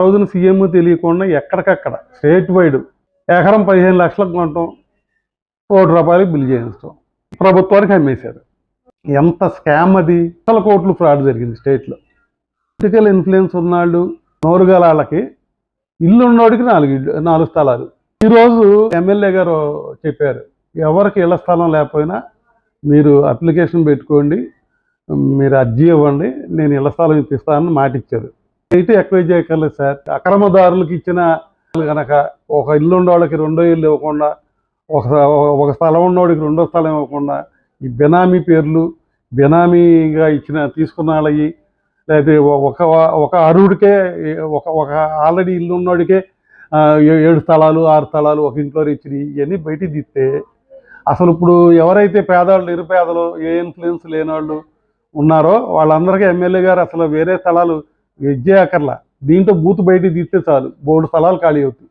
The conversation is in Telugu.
రోజున సీఎం తెలియకుండా ఎక్కడికక్కడ స్టేట్ వైడ్ ఎకరం పదిహేను లక్షలకు కొనటం కోటి రూపాయలకు బిల్ చేయించడం ప్రభుత్వానికి అమ్మేశారు. ఎంత స్కామ్ అది? లక్షల కోట్లు ఫ్రాడ్ జరిగింది స్టేట్లో. పొలిటికల్ ఇన్ఫ్లుయెన్స్ ఉన్నాళ్ళు నోరుగల వాళ్ళకి ఇల్లు ఉన్నోడికి నాలుగు ఇల్లు నాలుగు స్థలాలు. ఈరోజు ఎమ్మెల్యే గారు చెప్పారు ఎవరికి ఇళ్ళ స్థలం లేకపోయినా మీరు అప్లికేషన్ పెట్టుకోండి మీరు అర్జీ ఇవ్వండి నేను ఇళ్ళ స్థలం ఇప్పిస్తానని మాట ఇచ్చారు అయితే ఎక్కువ చేయక్కర్లేదు సార్. అక్రమదారులకు ఇచ్చిన కనుక ఒక ఇల్లు ఉన్నవాళ్ళకి రెండో ఇల్లు ఇవ్వకుండా ఒక ఒక స్థలం ఉన్నవాడికి రెండో స్థలం ఇవ్వకుండా ఈ బెనామీ పేర్లు బెనామీగా ఇచ్చిన తీసుకున్న వాళ్ళవి లేదా ఒక ఒక అరుడికే ఒక ఒక ఆల్రెడీ ఇల్లు ఉన్నోడికే ఏ- ఏడు స్థలాలు ఆరు స్థలాలు ఒక ఇంట్లో ఇచ్చినవి ఇవన్నీ బయటికి తీస్తే అసలు ఇప్పుడు ఎవరైతే పేదవాళ్ళు నిరుపేదలు ఏ ఇన్ఫ్లుయెన్స్ లేని వాళ్ళు ఉన్నారో వాళ్ళందరికీ ఎమ్మెల్యే గారు అసలు వేరే స్థలాలు ఇచ్చేయక్కర్లా దీంట్లో బూత్ బయటికి తీస్తే చాలు. బోర్డు స్థలాలు ఖాళీ అవుతాయి.